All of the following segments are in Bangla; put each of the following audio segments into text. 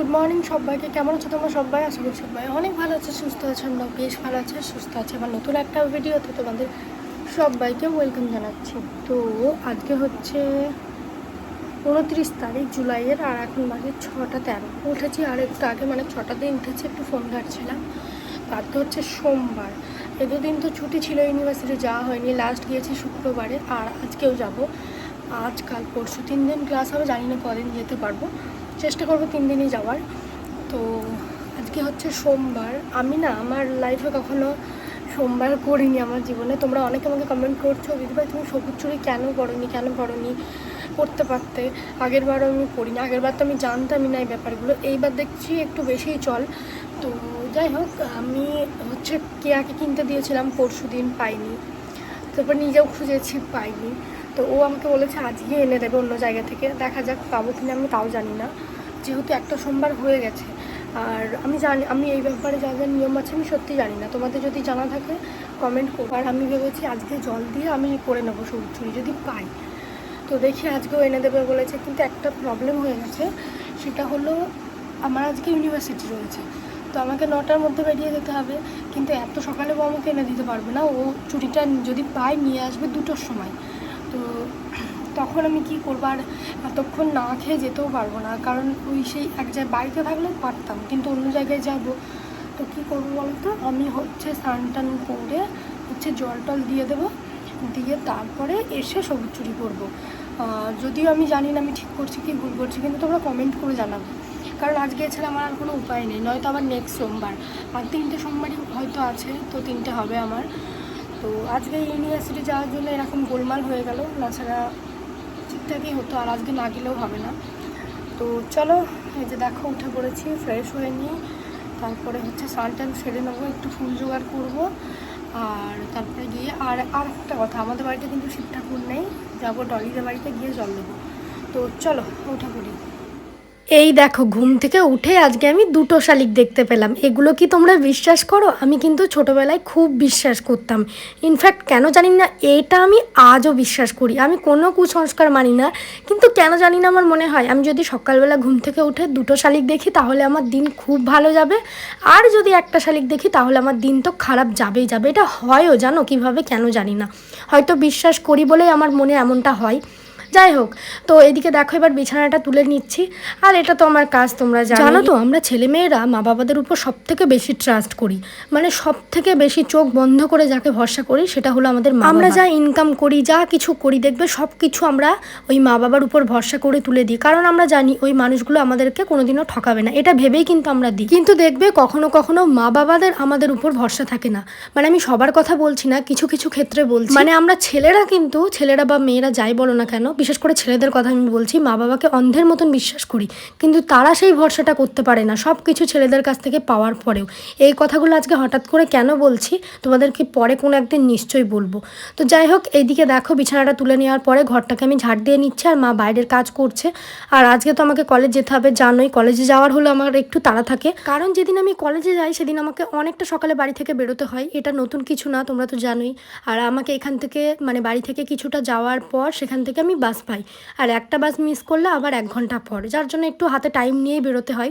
সবাই? আশা করি সবাই অনেক ভালো আছে, সুস্থ আছে আমরা বেশ ভালো আছে, সুস্থ আছে। আমার নতুন একটা ভিডিওতে তোমাদের সবাইকে ওয়েলকাম জানাচ্ছি। তো আজকে হচ্ছে উনত্রিশ তারিখ, জুলাইয়ের আর এখন বাজে ছটা তেরো। উঠেছি আর একটু আগে মানে ছটাতেই উঠেছি, একটু ফোন ঘাটছিলাম। তো আজকে হচ্ছে সোমবার। এ দুদিন তো ছুটি ছিল ইউনিভার্সিটি যাওয়া হয়নি। লাস্ট গিয়েছি শুক্রবারে, আর আজকেও যাব। আজ কাল পরশু তিন দিন ক্লাস হবে, জানি না কদিন যেতে পারব। চেষ্টা করব তিন দিনই যাওয়ার। তো আজকে হচ্ছে সোমবার। আমি না, আমার লাইফে কখনো সোমবার করিনি আমার জীবনে। তোমরা অনেকে আমাকে কমেন্ট করছ দিদিভাই তুমি সবুজ চুরি কেন করনি কেন করনি করতে পারতে? আগের বারও আমি করিনি আগের বার তো আমি জানতামই না এই ব্যাপারগুলো। এইবার দেখছি একটু বেশিই চল। তো যাই হোক, আমি হচ্ছে কেয়াকে কিনতে দিয়েছিলাম, পরশু দিন পাইনি। তারপর নিজেও খুঁজেছি, পাইনি। তো ও আমাকে বলেছে, আজকে এনে দেবে অন্য জায়গা থেকে, দেখা যাক পাবো কিনা, আমি তাও জানি না। যেহেতু একটা সোমবার হয়ে গেছে। আর আমি জানি, আমি এই ব্যাপারে যা যা নিয়ম আছে আমি সত্যি জানি না। তোমাদের যদি জানা থাকে কমেন্ট করো। আর আমি ভেবেছি আজকে জল দিয়ে আমি করে নেব সবুজ চুরি, যদি পাই। তো দেখি আজকেও এনে দেবে বলেছে, কিন্তু একটা প্রবলেম হয়ে গেছে। সেটা হলো, আমার আজকে ইউনিভার্সিটি রয়েছে। তো আমাকে নটার মধ্যে বেরিয়ে যেতে হবে। কিন্তু এত সকালে ও আমাকে এনে দিতে পারবে না। ও চুরিটা যদি পায়, নিয়ে আসবে দুটোর সময়। তো তখন আমি কি করব? আর এতক্ষণ না খেয়ে যেতেও পারব না। কারণ ওই সেই এক জায়গায় বাড়িতে থাকলে পারতাম। কিন্তু অন্য জায়গায় যাব, তো কী করব বলো তো আমি হচ্ছে স্নান টান করে হচ্ছে জল টল দিয়ে দেবো। দিয়ে তারপরে এসে সবুজ চুরি করব। যদিও আমি জানি না আমি ঠিক করছি কি ভুল করছি, কিন্তু তোমরা কমেন্ট করে জানাবে। কারণ আজকে এছাড়া আমার আর কোনো উপায় নেই। নয়তো আবার নেক্সট সোমবার। আর তিনটে সোমবারই হয়তো আছে, তো তিনটে হবে আমার। তো আজকে ইউনিভার্সিটি যাওয়ার জন্য এরকম গোলমাল হয়ে গেল। তাছাড়া ঠিকঠাকই হতো আর আজকে না গেলেও হবে না। তো চলো, এই যে দেখো, উঠে পড়েছি ফ্রেশ হয়ে নিই তারপরে হচ্ছে সাল টান সেরে নেব, একটু ফুল জোগাড় করব। আর তারপরে গিয়ে, আর আর একটা কথা, আমাদের বাড়িতে কিন্তু শিব ঠাকুর নেই, যাব ডলিদের বাড়িতে গিয়ে জল দেবো। তো চলো, উঠে পড়ি। এই দেখো, ঘুম থেকে উঠে আজকে আমি দুটো শালিক দেখতে পেলাম। এগুলো কি তোমরা বিশ্বাস করো? আমি কিন্তু ছোটোবেলায় খুব বিশ্বাস করতাম। ইনফ্যাক্ট কেন জানি না, এটা আমি আজও বিশ্বাস করি। আমি কোনো কুসংস্কার মানি না, কিন্তু কেন জানি না আমার মনে হয়, আমি যদি সকালবেলা ঘুম থেকে উঠে দুটো শালিক দেখি, তাহলে আমার দিন খুব ভালো যাবে। আর যদি একটা শালিক দেখি, তাহলে আমার দিন তো খারাপ যাবেই যাবে। এটা হয়ও, জানো কীভাবে, কেন জানি না। হয়তো বিশ্বাস করি বলেই আমার মনে এমনটা হয়। যাই হোক তো এদিকে দেখো এবার বিছানাটা তুলে নিচ্ছি। আর এটা তো আমার কাজ তোমরা জানো তো আমরা ছেলেমেয়েরা মা বাবাদের উপর সব থেকে বেশি ট্রাস্ট করি। মানে সব থেকে বেশি চোখ বন্ধ করে যাকে ভরসা করি সেটা হলো আমাদের আমরা যা ইনকাম করি যা কিছু করি দেখবে সব কিছু আমরা ওই মা বাবার উপর ভরসা করে তুলে দিই। কারণ আমরা জানি ওই মানুষগুলো আমাদেরকে কোনোদিনও ঠকাবে না। এটা ভেবেই কিন্তু আমরা দিই। কিন্তু দেখবে কখনো কখনো মা বাবাদের আমাদের উপর ভরসা থাকে না। মানে আমি সবার কথা বলছি না কিছু কিছু ক্ষেত্রে বলছি। মানে আমরা ছেলেরা কিন্তু ছেলেরা বা মেয়েরা যাই বলো না কেন বিশেষ করে ছেলেদের কথা আমি বলছি, মা বাবাকে অন্ধের মতন বিশ্বাস করি, কিন্তু তারা সেই ভরসাটা করতে পারে না সব কিছু ছেলেদের কাছ থেকে পাওয়ার পরেও। এই কথাগুলো আজকে হঠাৎ করে কেন বলছি, তোমাদেরকে পরে কোনো একদিন নিশ্চয়ই বলব। তো যাই হোক, এইদিকে দেখো, বিছানাটা তুলে নেওয়ার পরে ঘরটাকে আমি ঝাড় দিয়ে নিচ্ছি আর মা বাইরের কাজ করছে। আর আজকে তো আমাকে কলেজ যেতে হবে, জানোই কলেজে যাওয়ার হলো আমার একটু তাড়া থাকে। কারণ যেদিন আমি কলেজে যাই, সেদিন আমাকে অনেকটা সকালে বাড়ি থেকে বেরোতে হয়, এটা নতুন কিছু না, তোমরা তো জানোই। আর আমাকে এখান থেকে মানে বাড়ি থেকে কিছুটা যাওয়ার পর সেখান থেকে আমি বাস পাই। আর একটা বাস মিস করলে আবার এক ঘণ্টা পর, যার জন্য একটু হাতে টাইম নিয়েই বেরোতে হয়।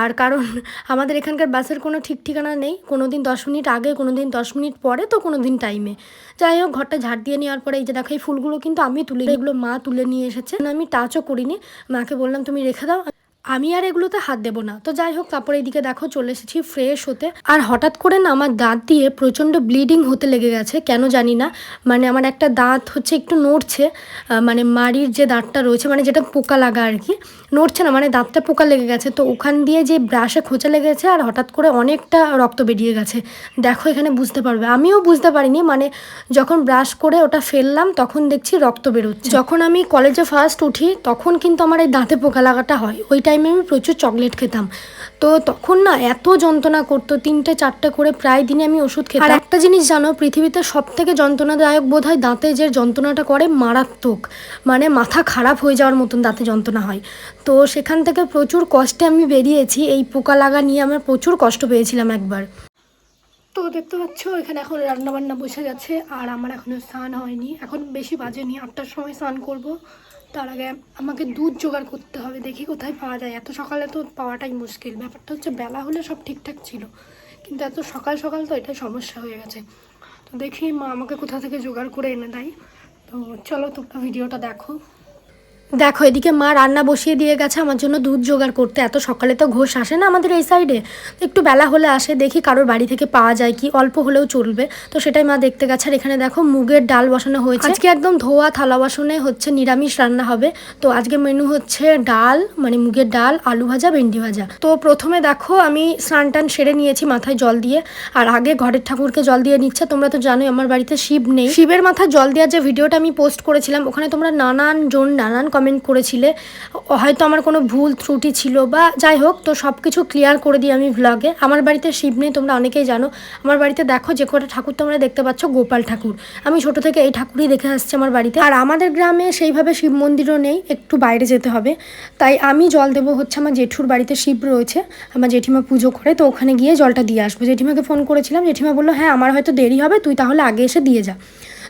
আর কারণ আমাদের এখানকার বাসের কোনো ঠিক ঠিকানা নেই। কোনো দিন দশ মিনিট আগে কোনো দিন দশ মিনিট পরে, তো কোনো দিন টাইমে যাই হোক, ঘরটা ঝাড় দিয়ে নেওয়ার পরে এই যে দেখো, এই ফুলগুলো কিন্তু আমি তুলে এগুলো মা তুলে নিয়ে এসেছে। আমি টাচও করিনি। মাকে বললাম, তুমি রেখে দাও। আমি আর এগুলোতে হাত দেবো না। তো যাই হোক, তারপরে এইদিকে দেখো চলে এসেছি ফ্রেশ হতে। আর হঠাৎ করে না আমার দাঁত দিয়ে প্রচণ্ড ব্লিডিং হতে লেগে গেছে, কেন জানি না। মানে আমার একটা দাঁত হচ্ছে একটু নড়ছে মানে মাড়ির যে দাঁতটা রয়েছে মানে যেটা পোকা লাগা আর কি, নড়ছে না মানে দাঁতটা পোকা লেগে গেছে। তো ওখান দিয়ে যে ব্রাশে খোঁচা লেগেছে আর হঠাৎ করে অনেকটা রক্ত বেরিয়ে গেছে। দেখো এখানে বুঝতে পারবে। আমিও বুঝতে পারিনি মানে যখন ব্রাশ করে ওটা ফেললাম, তখন দেখছি রক্ত বেরোচ্ছে। যখন আমি কলেজে ফার্স্ট উঠি, তখন কিন্তু আমার এই দাঁতে পোকা লাগাটা হয়। ওই টাইমে আমি প্রচুর চকলেট খেতাম। তো তখন না এত যন্ত্রণা করতো তিনটে চারটে করে প্রায় দিনে আমি ওষুধ খেতাম। আর একটা জিনিস জানো পৃথিবীতে সব থেকে যন্ত্রণাদায়ক বোধ হয় দাঁতে যে যন্ত্রণাটা করে মারাত্মক। মানে মাথা খারাপ হয়ে যাওয়ার মতন দাঁতে যন্ত্রণা হয়। তো সেখান থেকে প্রচুর কষ্টে আমি বেরিয়েছি। এই পোকা লাগা নিয়ে আমার প্রচুর কষ্ট পেয়েছিলাম একবার। তো দেখতে পাচ্ছ এখানে এখন রান্না বান্না বসে গেছে আর আমার এখনও স্নান হয়নি। এখন বেশি বাজেনি আটটার সময় স্নান করব। তার আগে আমাকে দুধ জোগাড় করতে হবে, দেখি কোথায় পাওয়া যায়। এত সকালে তো পাওয়াটাই মুশকিল। ব্যাপারটা হচ্ছে বেলা হলে সব ঠিকঠাক ছিল, কিন্তু এত সকাল সকাল তো এটাই সমস্যা হয়ে গেছে। তো দেখি মা আমাকে কোথা থেকে জোগাড় করে এনে দেয়। তো চলো তোমরা ভিডিওটা দেখো। দেখো, এদিকে মা রান্না বসিয়ে দিয়ে গেছে, আমার জন্য দুধ জোগাড় করতে। এত সকালে তো ঘোষ আসে না আমাদের এই সাইডে একটু বেলা হলে আসে, দেখি কারোর বাড়ি থেকে পাওয়া যায় কি, অল্প হলেও চলবে। তো সেটাই মা দেখতে গেছে, আর এখানে দেখো মুগের ডাল বসানো হয়েছে। আজকে একদম ধোয়া, থালা বাসনে হচ্ছে নিরামিষ রান্না হবে। তো আজকে মেনু হচ্ছে ডাল মানে মুগের ডাল, আলু ভাজা, ভেন্ডি ভাজা। তো প্রথমে দেখো, আমি স্নান টান সেরে নিয়েছি মাথায় জল দিয়ে। আর আগে ঘরের ঠাকুরকে জল দিয়ে নিচ্ছে, তোমরা তো জানোই আমার বাড়িতে শিব নেই। শিবের মাথায় জল দেওয়ার যে ভিডিওটা আমি পোস্ট করেছিলাম, ওখানে তোমরা নানান জন, নানান কমেন্ট করেছিলে। হয়তো আমার কোনো ভুল, ত্রুটি ছিল বা যাই হোক, তো সব কিছু ক্লিয়ার করে দিই আমি ভ্লগে আমার বাড়িতে শিব নেই, তোমরা অনেকেই জানো। আমার বাড়িতে দেখো, যে কটা ঠাকুর তোমরা দেখতে পাচ্ছ, গোপাল ঠাকুর। আমি ছোট থেকে এই ঠাকুরই দেখে আসছি আমার বাড়িতে। আর আমাদের গ্রামে সেইভাবে শিব মন্দিরও নেই, একটু বাইরে যেতে হবে। তাই আমি জল দেবো হচ্ছে আমার জেঠুর বাড়িতে শিব রয়েছে, আমার জেঠিমা পুজো করে। তো ওখানে গিয়ে জলটা দিয়ে আসব। জেঠিমাকে ফোন করেছিলাম, জেঠিমা বলল হ্যাঁ আমার হয়তো দেরি হবে, তুই তাহলে আগে এসে দিয়ে যা।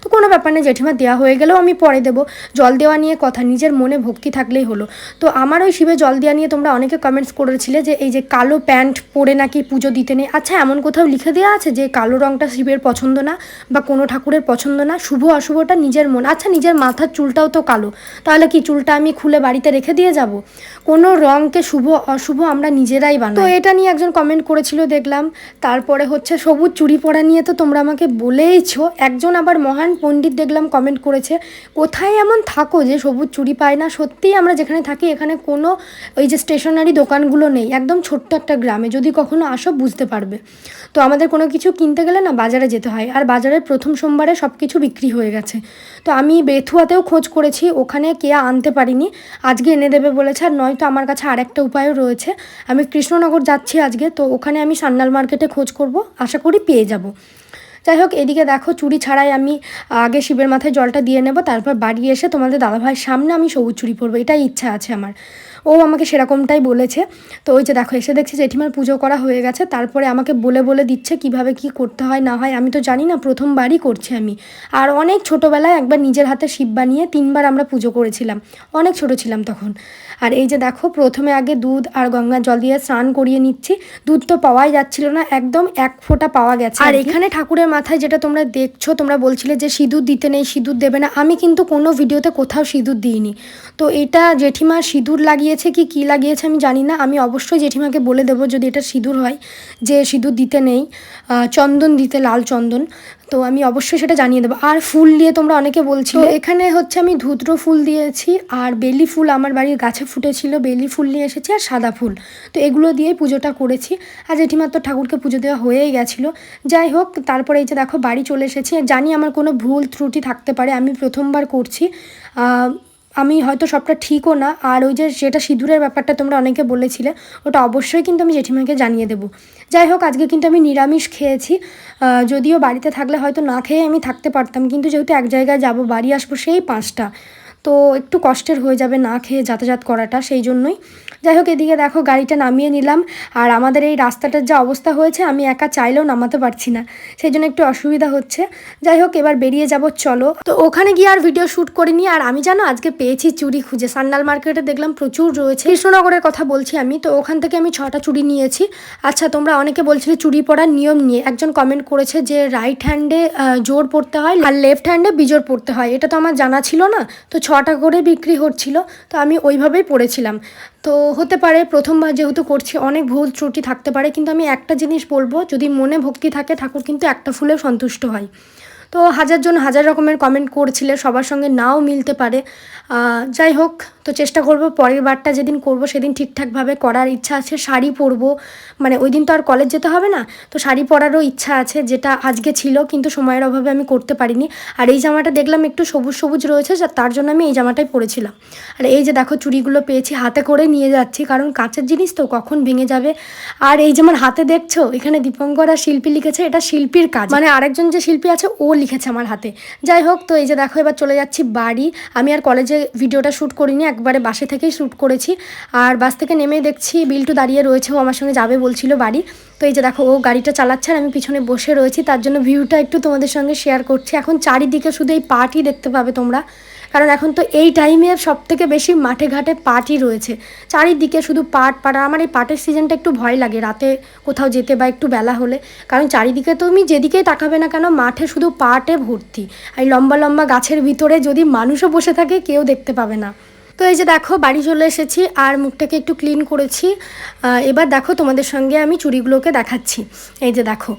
তো কোনো ব্যাপার না জেঠিমা দেওয়া হয়ে গেলেও আমি পরে দেবো। জল দেওয়া নিয়ে কথা, নিজের মনে ভক্তি থাকলেই হলো। তো আমার ওই শিবে জল দেওয়া নিয়ে তোমরা অনেকে কমেন্টস করেছিলে যে, এই যে কালো প্যান্ট পরে নাকি পুজো দিতে নেই। আচ্ছা এমন কোথাও লিখে দেওয়া আছে যে, কালো রঙটা শিবের পছন্দ না বা কোনো ঠাকুরের পছন্দ না, শুভ অশুভটা নিজের মন। আচ্ছা নিজের মাথার চুলটাও তো কালো। তাহলে কি চুলটা আমি খুলে বাড়িতে রেখে দিয়ে যাব? কোনো রঙকে শুভ, অশুভ আমরা নিজেরাই বানাই। তো এটা নিয়ে একজন কমেন্ট করেছিল, দেখলাম। তারপরে হচ্ছে সবুজ চুড়ি পরা নিয়ে তো তোমরা আমাকে বলেইছো। একজন আবার মহান পণ্ডিত দেখলাম কমেন্ট করেছে, কোথায় এমন থাকো যে সবুজ চুড়ি পায় না? সত্যিই আমরা যেখানে থাকি, এখানে কোনো ওই যে স্টেশনারি দোকানগুলো নেই, একদম ছোট্ট একটা গ্রামে। যদি কখনো আসো, বুঝতে পারবে। তো আমাদের কোনো কিছু কিনতে গেলে না, বাজারে যেতে হয়। আর বাজারের প্রথম সোমবারে সব কিছু বিক্রি হয়ে গেছে। তো আমি বেথুয়াতেও খোঁজ করেছি, ওখানে কেয়া আনতে পারিনি। আজকে এনে দেবে বলেছে, আর নয়তো আমার কাছে আর একটা উপায়ও রয়েছে। আমি কৃষ্ণনগর যাচ্ছি আজকে, তো ওখানে আমি সান্নাল মার্কেটে খোঁজ করব, আশা করি পেয়ে যাব। যাই হোক, এদিকে দেখো, চুড়ি ছাড়াই আমি আগে শিবের মাথায় জলটা দিয়ে নেব, তারপর বাড়ি এসে তোমাদের দাদাভাইয়ের সামনে আমি সবুজ চুড়ি পরবো, এটাই ইচ্ছা আছে আমার। ও আমাকে সেরকমটাই বলেছে। তো ওই যে দেখো এসে দেখছি জেঠিমার পুজো করা হয়ে গেছে। তারপরে আমাকে বলে বলে দিচ্ছে কীভাবে কি করতে হয় না হয়। আমি তো জানি না প্রথমবারই করছি আমি। আর অনেক ছোটোবেলায় একবার নিজের হাতে শিব বানিয়ে তিনবার আমরা পুজো করেছিলাম। অনেক ছোট ছিলাম তখন। আর এই যে দেখো প্রথমে আগে দুধ আর গঙ্গার জল দিয়ে স্নান করিয়ে নিচ্ছি। দুধ তো পাওয়াই যাচ্ছিল না একদম এক ফোঁটা পাওয়া গেছে আর এখানে ঠাকুরের মাথায় যেটা তোমরা দেখছ তোমরা বলছিলে যে সিঁদুর দিতে নেই সিঁদুর দেবে না। আমি কিন্তু কোনো ভিডিওতে কোথাও সিঁদুর দিইনি। তো এটা জেঠিমা সিঁদুর লাগিয়েছে কি, কী লাগিয়েছে আমি জানি না। আমি অবশ্যই জেঠিমাকে বলে দেবো যদি এটা সিঁদুর হয় যে সিঁদুর দিতে নেই চন্দন দিতে, লাল চন্দন। তো আমি অবশ্যই সেটা জানিয়ে দেবো। আর ফুল দিয়ে তোমরা অনেকে বলছিল। এখানে হচ্ছে আমি ধুত্র ফুল দিয়েছি আর বেলি ফুল আমার বাড়ির গাছে ফুটেছিল। বেলি ফুল নিয়ে এসেছি আর সাদা ফুল। তো এগুলো দিয়েই পুজোটা করেছি। আর জেঠিমার তো ঠাকুরকে পুজো দেওয়া হয়েই গেছিল। যাই হোক, তারপরে এই যে দেখো বাড়ি চলে এসেছি। জানি আমার কোনো ভুল ত্রুটি থাকতে পারে। আমি প্রথমবার করছি। আমি হয়তো সবটা ঠিকও না। আর ওই যে সেটা সিঁদুরের ব্যাপারটা তোমরা অনেকে বলেছিলে, ওটা অবশ্যই কিন্তু আমি জেঠিমাকে জানিয়ে দেবো। যাই হোক, আজকে কিন্তু আমি নিরামিষ খেয়েছি। যদিও বাড়িতে থাকলে হয়তো না খেয়ে আমি থাকতে পারতাম, কিন্তু যেহেতু এক জায়গায় যাব, বাড়ি আসব সেই পাঁচটা। তো একটু কষ্টের হয়ে যাবে না খেয়ে যাতায়াত করাটা সেই জন্যই। যাই হোক, এদিকে দেখো গাড়িটা নামিয়ে নিলাম। আর আমাদের এই রাস্তাটার যা অবস্থা হয়েছে, আমি একা চাইলেও নামাতে পারছি না। সেই জন্য একটু অসুবিধা হচ্ছে। যাই হোক, এবার বেরিয়ে যাব, চলো। তো ওখানে গিয়ে আর ভিডিও শ্যুট করিনি। আর আমি জানো, আজকে পেয়েছি চুড়ি খুঁজে। সান্ডাল মার্কেটে দেখলাম প্রচুর রয়েছে। কৃষ্ণনগরের কথা বলছি আমি, তো ওখান থেকে আমি ছটা চুড়ি নিয়েছি। আচ্ছা তোমরা অনেকে বলছিলে চুড়ি পরার নিয়ম নিয়ে। একজন কমেন্ট করেছে যে রাইট হ্যান্ডে জোর পড়তে হয় আর লেফট হ্যান্ডে বিজোর পড়তে হয়। এটা তো আমার জানা ছিল না। তো ছটা করে বিক্রি হচ্ছিল, তো আমি ওইভাবেই পড়েছিলাম। তো হতে পারে প্রথমবার যেহেতু করছি, অনেক ভুল ত্রুটি থাকতে পারে, কিন্তু আমি একটা জিনিস বলব, যদি মনে ভক্তি থাকে, ঠাকুর কিন্তু একটা ফুলেও সন্তুষ্ট হয়। তো হাজার জন হাজার রকমের কমেন্ট করছিলে, সবার সঙ্গে নাও মিলতে পারে। যাই হোক, তো চেষ্টা করব, পরের বারটা যেদিন করব সেদিন ঠিকঠাকভাবে করার ইচ্ছা আছে, শাড়ি পরবো। মানে ওই দিন তো আর কলেজ যেতে হবে না, তো শাড়ি পরারও ইচ্ছা আছে, যেটা আজকে ছিল, কিন্তু সময়ের অভাবে আমি করতে পারিনি। আর এই জামাটা দেখলাম একটু সবুজ সবুজ রয়েছে তার জন্য আমি এই জামাটাই পরেছিলাম। আর এই যে দেখো, চুড়িগুলো পেয়েছি, হাতে করে নিয়ে যাচ্ছি, কারণ কাঁচের জিনিস তো কখন ভেঙে যাবে? আর এই যে আমার হাতে দেখছ, এখানে দীপঙ্কর আর শিল্পী লিখেছে, এটা শিল্পীর কাজ। মানে আরেকজন যে শিল্পী আছে, ও লিখেছে আমার হাতে। যাই হোক, তো এই যে দেখো, এবার চলে যাচ্ছি বাড়ি। আমি আর কলেজে ভিডিওটা শ্যুট করিনি, একবারে বাসে থেকেই শ্যুট করেছি। আর বাস থেকে নেমে দেখছি বিল্টু দাঁড়িয়ে রয়েছে, ও আমার সঙ্গে যাবে বলছিল বাড়ি। তো এই যে দেখো, ও গাড়িটা চালাচ্ছে আর আমি পিছনে বসে রয়েছি, তার জন্য ভিউটা একটু তোমাদের সঙ্গে শেয়ার করছি। এখন চারিদিকে শুধু এই পার্টই দেখতে পাবে তোমরা। কারণ এখন তো এই টাইমে সব থেকে বেশি মাঠে ঘাটে পাটই রয়েছে। চারিদিকে শুধু পাট পাট আমার এই পাটের সিজনটা একটু ভয় লাগে রাতে কোথাও যেতে বা একটু বেলা হলে। কারণ চারিদিকে তুমি যেদিকেই তাকাবে না কেন মাঠে শুধু পাটে ভর্তি। আর লম্বা লম্বা গাছের ভিতরে যদি মানুষও বসে থাকে কেউ দেখতে পাবে না। তো এই যে দেখো, বাড়ি চলে এসেছি আর মুখটাকে একটু ক্লিন করেছি। এবার দেখো তোমাদের সঙ্গে আমি চুড়িগুলোকে দেখাচ্ছি। এই যে দেখো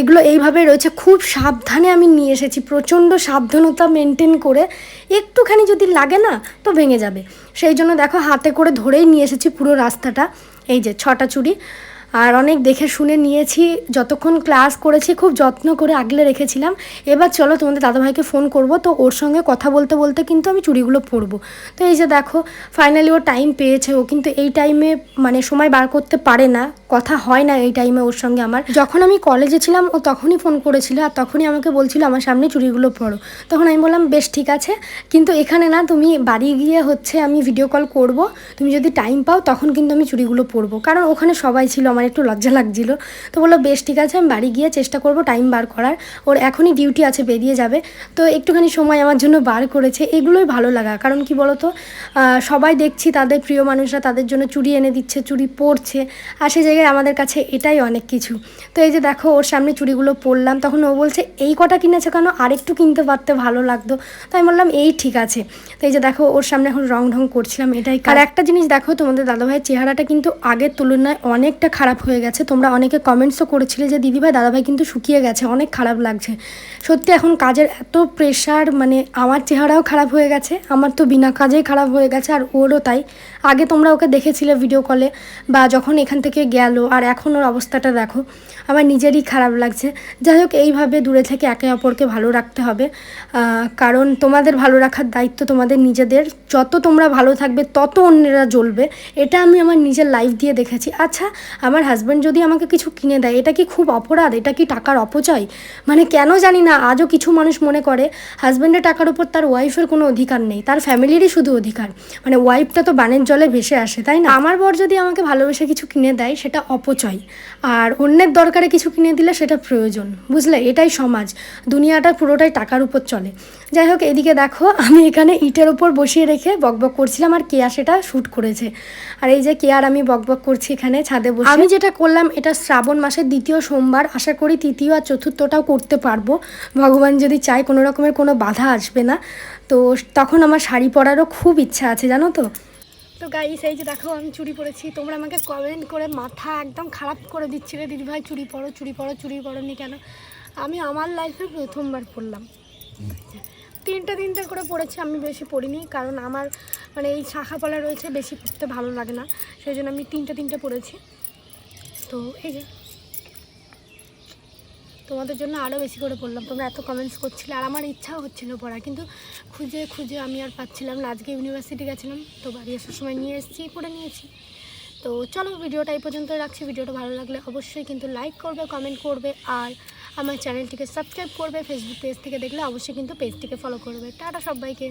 এগুলো এইভাবে রয়েছে। খুব সাবধানে আমি নিয়ে এসেছি। প্রচণ্ড সাবধানতা মেনটেন করে একটুখানি যদি লাগে না, তো ভেঙে যাবে। সেই জন্য দেখো, হাতে করে ধরেই নিয়ে এসেছি পুরো রাস্তাটা। এই যে ছটা চুড়ি। আর অনেক দেখে শুনে নিয়েছি, যতক্ষণ ক্লাস করেছি খুব যত্ন করে আগলে রেখেছিলাম। এবার চলো তোমাদের দাদাভাইকে ফোন করব, তো ওর সঙ্গে কথা বলতে বলতে কিন্তু আমি চুড়িগুলো পরবো। তো এই যে দেখো ফাইনালি ও টাইম পেয়েছে, ও কিন্তু এই টাইমে মানে সময় বার করতে পারে না, কথা হয় না এই টাইমে ওর সঙ্গে আমার। যখন আমি কলেজে ছিলাম, ও তখনই ফোন করেছিল আর তখনই আমাকে বলছিল, আমার সামনে চুড়িগুলো পরো। তখন আমি বললাম, বেশ ঠিক আছে। কিন্তু এখানে না, তুমি বাড়ি গিয়ে হচ্ছে আমি ভিডিও কল করব। তুমি যদি টাইম পাও, তখন কিন্তু আমি চুড়িগুলো পরবো। কারণ ওখানে সবাই ছিল আমার একটু লজ্জা লাগছিল। তো বলল, বেশ, ঠিক আছে, আমি বাড়ি গিয়ে চেষ্টা করব টাইম বার করার। ওর এখনই ডিউটি আছে, বেরিয়ে যাবে। তো একটুখানি সময় আমার জন্য বার করেছে। এগুলোই ভালো লাগা। কারণ কি বলতো সবাই দেখছি তাদের প্রিয় মানুষরা তাদের জন্য চুড়ি এনে দিচ্ছে, চুড়ি পরছে। আর সেই জায়গায় আমাদের কাছে এটাই অনেক কিছু। তো এই যে দেখো, ওর সামনে চুড়িগুলো পরলাম, তখন ও বলছে, এই কটা কিনেছে কেন? আরেকটু কিনতে পারতে ভালো লাগতো। তো আমি বললাম, এই ঠিক আছে। তো এই যে দেখো, ওর সামনে এখন রং ঢং করছিলাম, এটাই। আর একটা জিনিস দেখো, তোমাদের দাদাভাইয়ের চেহারাটা কিন্তু আগের তুলনায় অনেকটা খারাপ হয়ে গেছে। তোমরা অনেকে কমেন্টসও করেছিলে যে, দিদিভাই, দাদাভাই কিন্তু শুকিয়ে গেছে, অনেক খারাপ লাগছে। সত্যি এখন কাজের এত প্রেশার মানে আমার চেহারাও খারাপ হয়ে গেছে, আমার তো বিনা কাজেই খারাপ হয়ে গেছে, আর ওরও তাই। আগে তোমরা ওকে দেখেছিলে ভিডিও কলে বা যখন এখান থেকে গেল, আর এখন ওর অবস্থাটা দেখো, আমার নিজেরই খারাপ লাগছে। যাই হোক, এইভাবে দূরে থেকে একে অপরকে ভালো রাখতে হবে। কারণ তোমাদের ভালো রাখার দায়িত্ব তোমাদের নিজেদের। যত তোমরা ভালো থাকবে, তত অন্যেরা জ্বলবে। এটা আমি আমার নিজের লাইফ দিয়ে দেখেছি। আচ্ছা আমার হাজব্যান্ড যদি আমাকে কিছু কিনে দেয়, এটা কি খুব অপরাধ? এটা কি টাকার অপচয়? মানে কেন জানি না, আজও কিছু মানুষ মনে করে হাজব্যান্ডের টাকার উপর তার ওয়াইফের কোনো অধিকার নেই, তার ফ্যামিলিরই শুধু অধিকার। মানে ওয়াইফটা তো বানের জলে ভেসে আসে, তাই না? আমার বর যদি আমাকে ভালোবেসে কিছু কিনে দেয়, সেটা অপচয়। আর অন্যের দরকারে কিছু কিনে দিলে সেটা প্রয়োজন, বুঝলে? এটাই সমাজ। দুনিয়াটা পুরোটাই টাকার উপর চলে। যাই হোক, এদিকে দেখো, আমি এখানে ইটের ওপর বসিয়ে রেখে বকবক করছিলাম, আর কেয়া সেটা শ্যুট করেছে। আর এই যে কেয়ার আমি বকবক করছি এখানে, ছাদে বসে। আমি যেটা করলাম, এটা শ্রাবণ মাসের দ্বিতীয় সোমবার। আশা করি তৃতীয় আর চতুর্থটাও করতে পারব। ভগবান যদি চায়, কোনো রকমের কোনো বাধা আসবে না। তো তখন আমার শাড়ি পরারও খুব ইচ্ছা আছে, জানো তো? তো গাইস এই যে দেখো, আমি চুরি পরেছি। তোমরা আমাকে কমেন্ট করে মাথা একদম খারাপ করে দিচ্ছিলে। দিদিভাই চুরি পরো চুরি পরো, চুড়ি পরোনি কেন? আমি আমার লাইফে প্রথমবার পড়লাম তিনটে তিনটে করে পড়েছি আমি বেশি পড়িনি কারণ আমার মানে এই শাখা রয়েছে, বেশি পড়তে ভালো লাগে না। সেই জন্য আমি তিনটে তিনটে পড়েছি তো এই যে, তোমাদের জন্য আরও বেশি করে পড়লাম তোমরা এত কমেন্টস করছিলে, আর আমার ইচ্ছাও হচ্ছিল পড়া কিন্তু খুঁজে খুঁজে আমি আর পাচ্ছিলাম না। আজকে ইউনিভার্সিটি গেছিলাম, তো বাড়ি আসার সময় নিয়ে এসেছি, পড়ে নিয়েছি। তো চলো ভিডিওটা এই পর্যন্ত রাখছি, ভিডিওটা ভালো লাগলে অবশ্যই কিন্তু লাইক করবে কমেন্ট করবে, আর আমার চ্যানেলটিকে সাবস্ক্রাইব করবে ফেসবুক পেজ থেকে দেখলে অবশ্যই কিন্তু পেজটিকে ফলো করবে। টাটা সবাইকে।